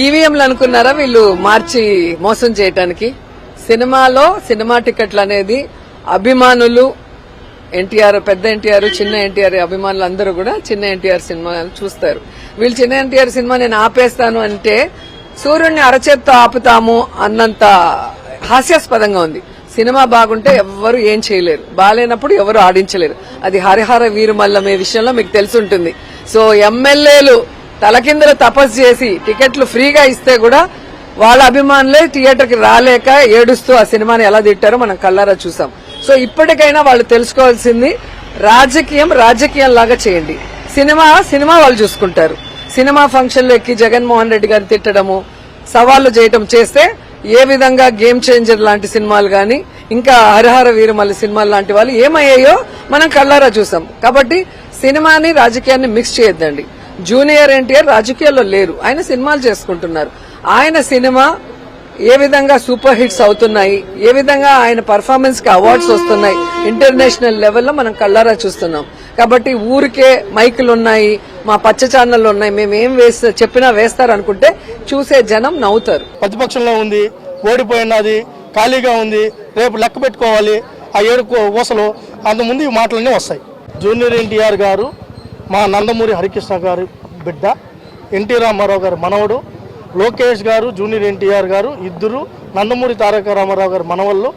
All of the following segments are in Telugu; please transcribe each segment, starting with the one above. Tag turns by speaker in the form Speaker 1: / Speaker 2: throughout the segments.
Speaker 1: ఈవీఎంలు అనుకున్నారా వీళ్ళు మార్చి మోసం చేయటానికి? సినిమాలో సినిమా టికెట్లు అనేది అభిమానులు ఎన్టీఆర్ పెద్ద ఎన్టీఆర్ చిన్న ఎన్టీఆర్ అభిమానులు అందరూ కూడా చిన్న ఎన్టీఆర్ సినిమా చూస్తారు. వీళ్ళు చిన్న ఎన్టీఆర్ సినిమా నేను ఆపేస్తాను అంటే సూర్యుడిని అరచేత్తో ఆపుతాము అన్నంత హాస్యాస్పదంగా ఉంది. సినిమా బాగుంటే ఎవ్వరు ఏం చేయలేరు. బాగాలేనప్పుడు ఎవరు ఆడించలేరు. అది హరిహర వీరుమల్లమే విషయంలో మీకు తెలిసి ఉంటుంది. సో ఎమ్మెల్యేలు తలకిందల తపస్సు చేసి టికెట్లు ఫ్రీగా ఇస్తే కూడా వాళ్ళ అభిమానులే థియేటర్కి రాలేక ఏడుస్తూ ఆ సినిమాని ఎలా తిట్టారో మనం కల్లారా చూసాం. సో ఇప్పటికైనా వాళ్ళు తెలుసుకోవాల్సింది రాజకీయం రాజకీయం లాగా చేయండి. సినిమా సినిమా వాళ్ళు చూసుకుంటారు. సినిమా ఫంక్షన్లో ఎక్కి జగన్మోహన్ రెడ్డి గారిని తిట్టడము సవాళ్ళు చేయటం చేస్తే ఏ విధంగా గేమ్ చేంజర్ లాంటి సినిమాలు గాని ఇంకా హరిహర వీరమల్లి సినిమాలు లాంటి వాళ్ళు ఏమయ్యాయో మనం కళ్ళారా చూసాం. కాబట్టి సినిమాని రాజకీయాన్ని మిక్స్ చేయొద్దండి. జూనియర్ ఎన్టీఆర్ రాజకీయాల్లో లేరు. ఆయన సినిమాలు చేసుకుంటున్నారు. ఆయన సినిమా ఏ విధంగా సూపర్ హిట్స్ అవుతున్నాయి ఏ విధంగా ఆయన పర్ఫార్మెన్స్కి అవార్డ్స్ వస్తున్నాయి ఇంటర్నేషనల్ లెవెల్లో మనం కళ్ళారా చూస్తున్నాం. కాబట్టి ఊరికే మైకులు ఉన్నాయి మా పచ్చ ఛానళ్ళు ఉన్నాయి మేము ఏం వేస్తా చెప్పినా వేస్తారు అనుకుంటే చూసే జనం నవ్వుతారు.
Speaker 2: ప్రతిపక్షంలో ఉంది ఓడిపోయినది ఖాళీగా ఉంది రేపు లెక్క పెట్టుకోవాలి ఆ ఏడు ఊసలు అంతకుముందు ఈ మాటలన్నీ వస్తాయి. జూనియర్ ఎన్టీఆర్ గారు మా నందమూరి హరికృష్ణ గారి బిడ్డ ఎన్టీ రామారావు గారి మనవడు లోకేష్ గారు జూనియర్ ఎన్టీఆర్ గారు ఇద్దరు నందమూరి తారక రామారావు గారి మనవళ్ళు.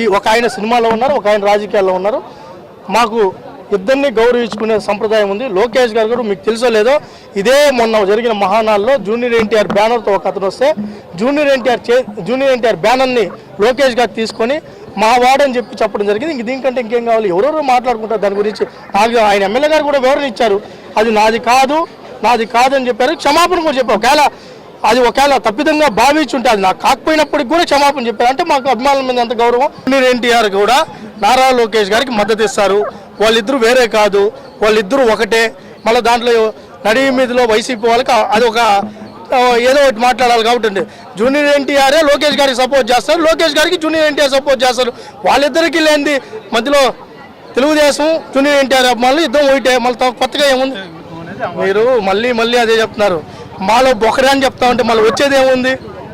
Speaker 2: ఈ ఒక ఆయన సినిమాలో ఉన్నారు ఒక ఆయన రాజకీయాల్లో ఉన్నారు. మాకు ఇద్దరిని గౌరవించుకునే సంప్రదాయం ఉంది. లోకేష్ గారు కూడా మీకు తెలుసో లేదో ఇదే మొన్న జరిగిన మహానాల్లో జూనియర్ ఎన్టీఆర్ బ్యానర్తో ఒక అతను వస్తే జూనియర్ ఎన్టీఆర్ చే జూనియర్ ఎన్టీఆర్ బ్యానర్ని లోకేష్ గారు తీసుకొని మా వాడని చెప్పి చెప్పడం జరిగింది. ఇంక దీనికంటే ఇంకేం కావాలి? ఎవరెవరు మాట్లాడుకుంటారు దాని గురించి. నాకు ఆయన ఎమ్మెల్యే గారు కూడా వివరణ ఇచ్చారు. అది నాది కాదు నాది కాదు అని చెప్పారు. క్షమాపణ కూడా చెప్పారు. ఒకవేళ అది ఒకవేళ తప్పిదంగా భావించుంటే అది నాకు కాకపోయినప్పటికి కూడా క్షమాపణ చెప్పారు. అంటే మాకు అభిమానుల మీద ఎంత గౌరవం? మీరు ఎన్టీఆర్ కూడా నారా లోకేష్ గారికి మద్దతు ఇస్తారు. వాళ్ళిద్దరూ వేరే కాదు. వాళ్ళిద్దరూ ఒకటే. మళ్ళీ దాంట్లో నడి మీదలో వైసీపీ వాళ్ళకి అది ఒక ఏదో ఒకటి మాట్లాడాలి కాబట్టి జూనియర్ ఎన్టీఆరే లోకేష్ గారికి సపోర్ట్ చేస్తారు. లోకేష్ గారికి జూనియర్ ఎన్టీఆర్ సపోర్ట్ చేస్తారు. వాళ్ళిద్దరికి లేనిది మధ్యలో తెలుగుదేశం జూనియర్ ఎన్టీఆర్ మళ్ళీ ఇద్దరం ఒకటే మళ్ళీ కొత్తగా ఏముంది? మీరు మళ్ళీ మళ్ళీ అదే చెప్తున్నారు. మాలో బొకరే అని చెప్తా ఉంటే మళ్ళీ వచ్చేది ఏముంది?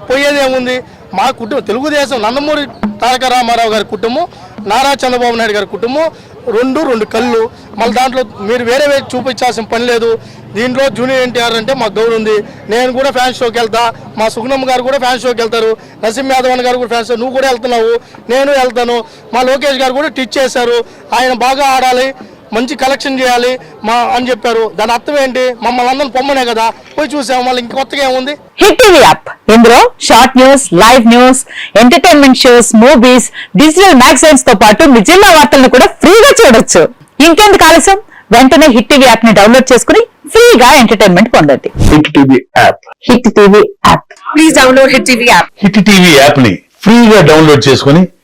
Speaker 2: పోయేది ఏముంది? మా కుటుంబం తెలుగుదేశం నందమూరి తారక రామారావు గారి కుటుంబం నారా చంద్రబాబు నాయుడు గారి కుటుంబం రెండు రెండు కళ్ళు. మళ్ళీ దాంట్లో మీరు వేరే వేరే చూపించాల్సిన పని లేదు. దీంట్లో జూనియర్ ఎన్టీఆర్ అంటే మాకు గౌరవం ఉంది. నేను కూడా ఫ్యాన్ షోకి వెళ్తా. మా సుగుణమ్మ గారు కూడా ఫ్యాన్ షోకి వెళ్తారు. నరసింహ యాదవ్ గారు కూడా ఫ్యాన్ షో. నువ్వు కూడా వెళ్తున్నావు. నేను వెళ్తాను. మా లోకేష్ గారు కూడా టిచ్ చేశారు. ఆయన బాగా ఆడాలి. మంచి కలెక్షన్ చేయాలి మా అని చెప్పారు. దాని అర్థం ఏంటి? మమ్మల్ని అందరం పొమ్మనే కదా? పోయి చూసాము మళ్ళీ ఇంక కొత్తగా ఏముంది?
Speaker 3: Hit TV app. ఇందులో short news live news entertainment shows movies digital మ్యాగజైన్స్తో పాటు మీ జిల్లా వార్తలను కూడా ఫ్రీగా చూడొచ్చు. ఇంకెందుకు ఆలస్యం? వెంటనే హిట్ టీవీ యాప్ని డౌన్లోడ్ చేసుకుని ఫ్రీగా ఎంటర్టైన్మెంట్ పొందండి.
Speaker 4: Hit TV app.
Speaker 3: Hit TV app. Please download hit TV app.
Speaker 4: Hit TV యాప్ని ఫ్రీగా డౌన్లోడ్ చేసుకుని